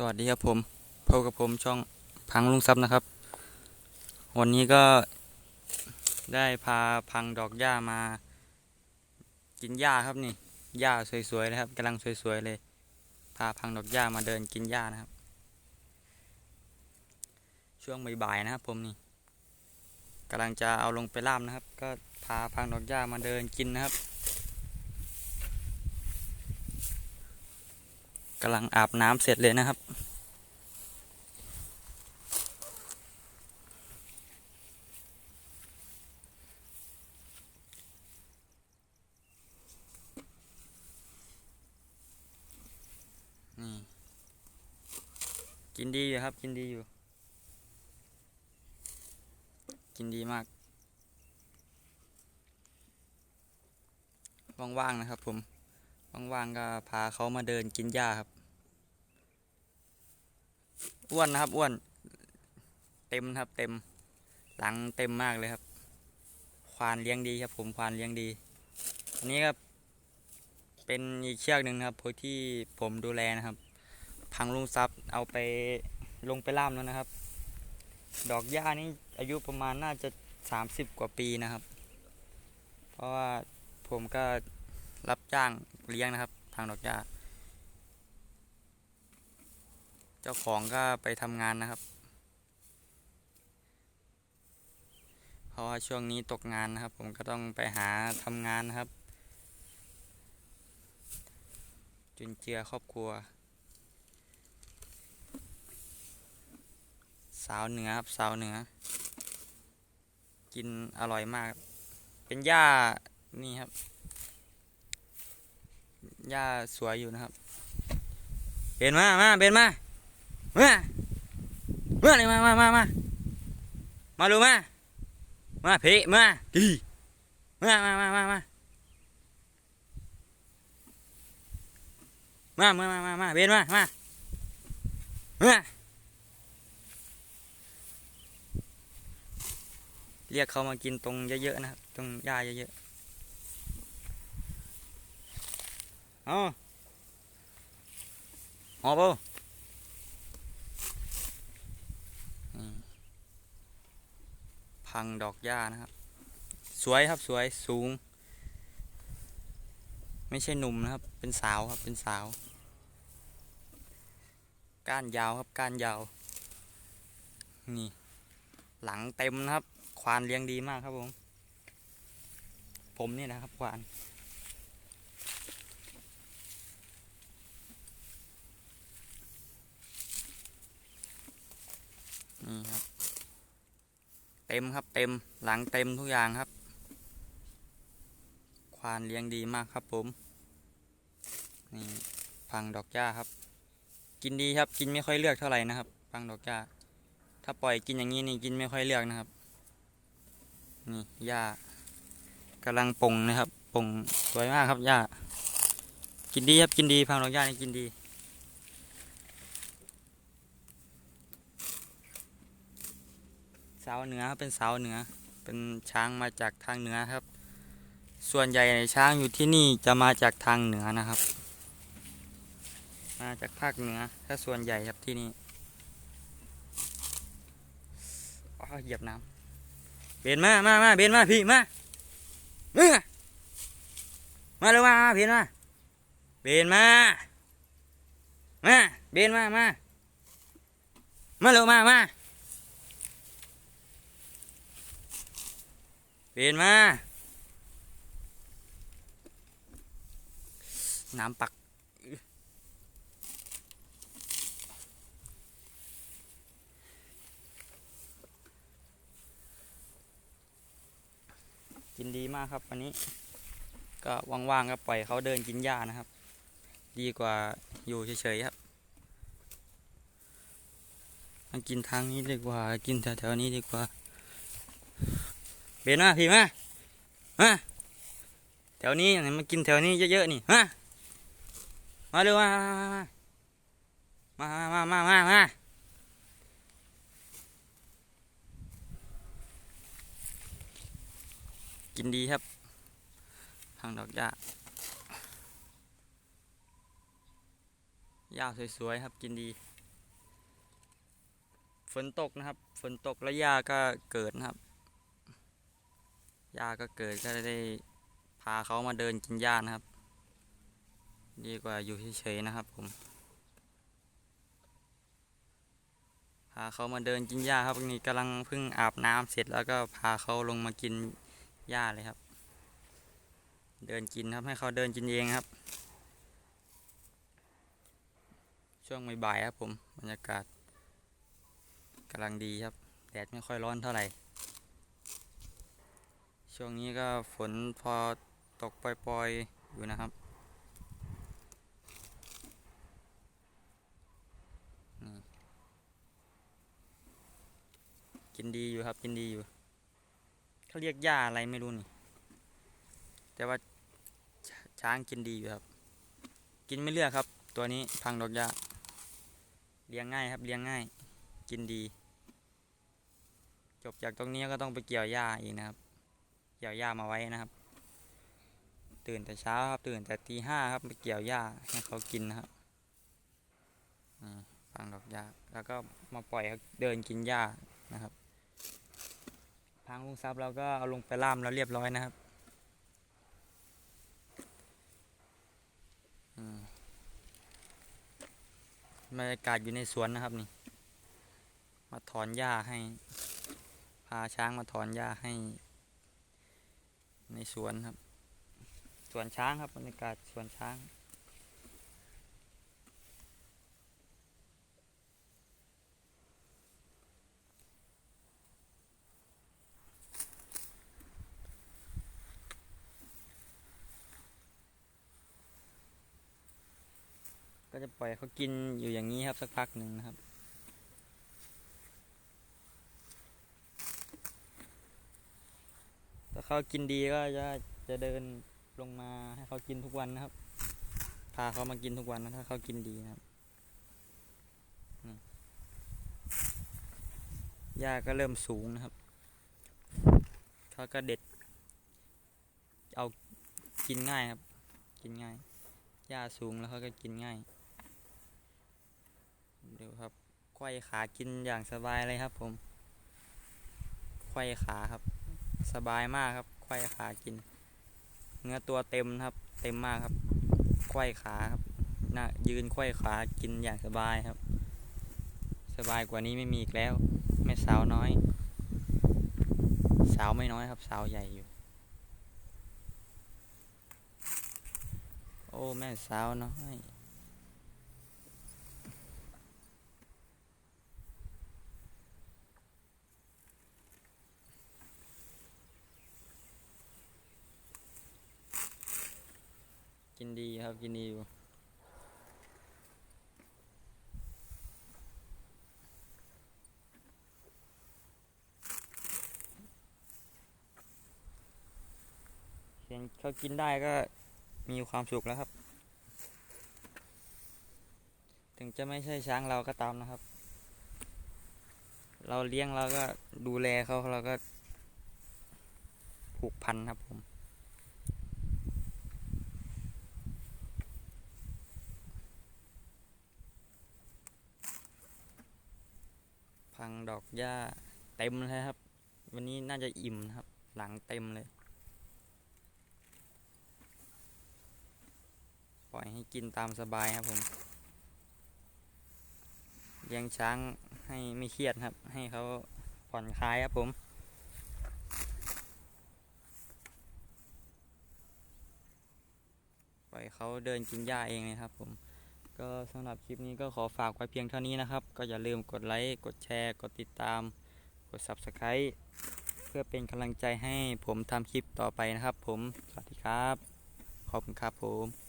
สวัสดีครับผมพบกับผมช่องพังลุงซับนะครับ วันนี้ก็ได้พาพังดอกหญ้ามา กินหญ้าครับนี่หญ้าสวยๆเลยครับกำลังสวยๆเลย พาพังดอกหญ้ามาเดินกินหญ้านะครับ ช่วงบ่ายๆนะครับ ผมนี่กำลังจะเอาลงไปล่ามนะครับ ก็พาพังดอกหญ้ามาเดินกินนะครับำลังอาบน้ำเสร็จเลยนะครับนี่กินดีอยู่ครับ กินดีอยู่ กินดีมาก ว่างๆนะครับผม ว่างๆก็พาเขามาเดินกินหญ้าครับ อ้วนนะครับอ้วน เต็มครับ เต็ม หลังเต็มมากเลยครับ ควานเลี้ยงดีครับ ผมควานเลี้ยงดีอันนี้ก็เป็นอีกเชือกหนึ่งครับที่ผมดูแลนะครับ พังลุงซับเอาไปลงไปล่ามแล้วนะครับ ดอกหญ้านี่อายุประมาณน่าจะสามสิบกว่าปีนะครับ เพราะว่าผมก็รับจ้างเลี้ยงนะครับพังดอกหญ้า เจ้าของก็ไปทำงานนะครับ เพราะว่าช่วงนี้ตกงานนะครับ ผมก็ต้องไปหาทำงานนะครับ จุนเจือครอบครัว สาวเหนือครับสาวเหนือ กินอร่อยมาก เป็นหญ้านี่ครับหญ้าสวยอยู่นะครับ เบนมา มา เบนมา มามาเลยมามามามามาลูมา มาเพะมาดีมามามามามามามามามามาเบนมามามาเรียกเขามากินตรงเยอะๆนะครับ ตรงหญ้าเยอะๆเอาหอบเอา พังดอกหญ้านะครับ สวยครับสวยสูง ไม่ใช่หนุ่มนะครับ เป็นสาวครับเป็นสาว ก้านยาวครับก้านยาว นี่ หลังเต็มนะครับ ควานเลี้ยงดีมากครับผม ผมนี่นะครับควาน นี่ครับ เต็มครับเต็มหลังเต็มทุกอย่างครับ ควานเลี้ยงดีมากครับผมนี่พังดอกหญ้าครับ กินดีครับกินไม่ค่อยเลือกเท่าไหร่นะครับ พังดอกหญ้าถ้าปล่อยกินอย่างนี้นี่กินไม่ค่อยเลือกนะครับ นี่หญ้ากำลังป่งนะครับป่งสวยมากครับหญ้ากินดีครับกินดีพังดอกหญ้านี่กินดี สาวเหนือครับเป็นสาวเหนือ เป็นช้างมาจากทางเหนือครับ ส่วนใหญ่ช้างอยู่ที่นี่จะมาจากทางเหนือนะครับ มาจากภาคเหนือถ้าส่วนใหญ่ครับที่นี่อ้าวเหยียบน้ำเบนมามามาเบนมาพี่มามื่อมาเร็วมามาเบนมาเบนมามาเบนมามามาเร็วมามา เบนมา น้ำปัก กินดีมากครับวันนี้ ก็ว่างๆก็ปล่อยเขาเดินกินหญ้านะครับ ดีกว่าอยู่เฉยๆครับมากินทางนี้ดีกว่า กินแถวๆนี้ดีกว่า เบนมาพี่มามาแถวนี้มากินแถวนี้เยอะๆนี่มามาเร็วมามามามามามามากินดีครับทางดอกหญ้าหญ้าสวยๆครับกินดี ฝนตกนะครับ ฝนตกแล้วหญ้าก็เกิดนะครับ หญ้าก็เกิดก็ได้พาเขามาเดินกินหญ้านะครับ ดีกว่าอยู่เฉยๆนะครับผมพาเขามาเดินกินหญ้าครับนี่กำลังเพิ่งอาบน้ำเสร็จแล้วก็พาเขาลงมากินหญ้าเลยครับ เดินกินครับให้เขาเดินกินเองครับ ช่วงบ่ายๆครับผมบรรยากาศกำลังดีครับแดดไม่ค่อยร้อนเท่าไหร่ ช่วงนี้ก็ฝนพอตกปล่อยๆ อยู่นะครับกินดีอยู่ครับกินดีอยู่เขาเรียกหญ้าอะไรไม่รู้นี่ แต่ว่าชช้างกินดีอยู่ครับ กินไม่เลือกครับ ตัวนี้พังดอกหญ้าเลี้ยงง่ายครับเลี้ยงง่าย กินดี จบจากตรงนี้ก็ต้องไปเกี่ยวหญ้าอีกนะครับ เกี่ยวหญ้ามาไว้นะครับ ตื่นแต่เช้าครับ ตื่นแต่ตีห้าครับไปเกี่ยวหญ้าให้เขากินนะครับฟังดอกหญ้าแล้วก็มาปล่อยเขาเดินกินหญ้านะครับพังลุงซับเราก็เอาลงไปล่ามแล้วเรียบร้อยนะครับอืมบรรยากาศอยู่ในสวนนะครับนี่ มาถอนหญ้าให้ พาช้างมาถอนหญ้าให้ ในสวนครับ สวนช้างครับบรรยากาศสวนช้างก็จะปล่อยเขากินอยู่อย่างนี้ครับสักพักหนึ่งนะครับ ถ้าเขากินดีก็จะจะเดินลงมาให้เขากินทุกวันนะครับ พาเขามากินทุกวันนะถ้าเขากินดีนะครับหญ้าก็เริ่มสูงนะครับเขาก็เด็ด เอากินง่ายครับ กินง่ายหญ้าสูงแล้วเขาก็กินง่ายเดี๋ยวครับไขว้ขากินอย่างสบายเลยครับผมไขว้ขาครับ สบายมากครับไขว้ขากิน เนื้อตัวเต็มครับ เต็มมากครับไขว้ขาครับน่ายืนไขว้ขากินอย่างสบายครับ สบายกว่านี้ไม่มีอีกแล้ว แม่สาวน้อย สาวไม่น้อยครับ สาวใหญ่อยู่ โอ้แม่สาวน้อย กินดีครับกินดีอยู่เห็นเขากินได้ก็มีความสุขแล้วครับ ถึงจะไม่ใช่ช้างเราก็ตามนะครับ เราเลี้ยงเราก็ดูแลเขาเราก็ผูกพันครับผม พังดอกหญ้าเต็มเลยครับ วันนี้น่าจะอิ่มนะครับ หลังเต็มเลย ปล่อยให้กินตามสบายครับผมเลี้ยงช้างให้ไม่เครียดครับ ให้เขาผ่อนคลายครับผมปล่อยเขาเดินกินหญ้าเองเลยครับผม ก็สำหรับคลิปนี้ก็ขอฝากไว้เพียงเท่านี้นะครับ ก็อย่าลืมกดไลค์ กดแชร์ กดติดตาม กด Subscribe เพื่อเป็นกำลังใจให้ผมทำคลิปต่อไปนะครับ ผม สวัสดีครับ ขอบคุณครับผม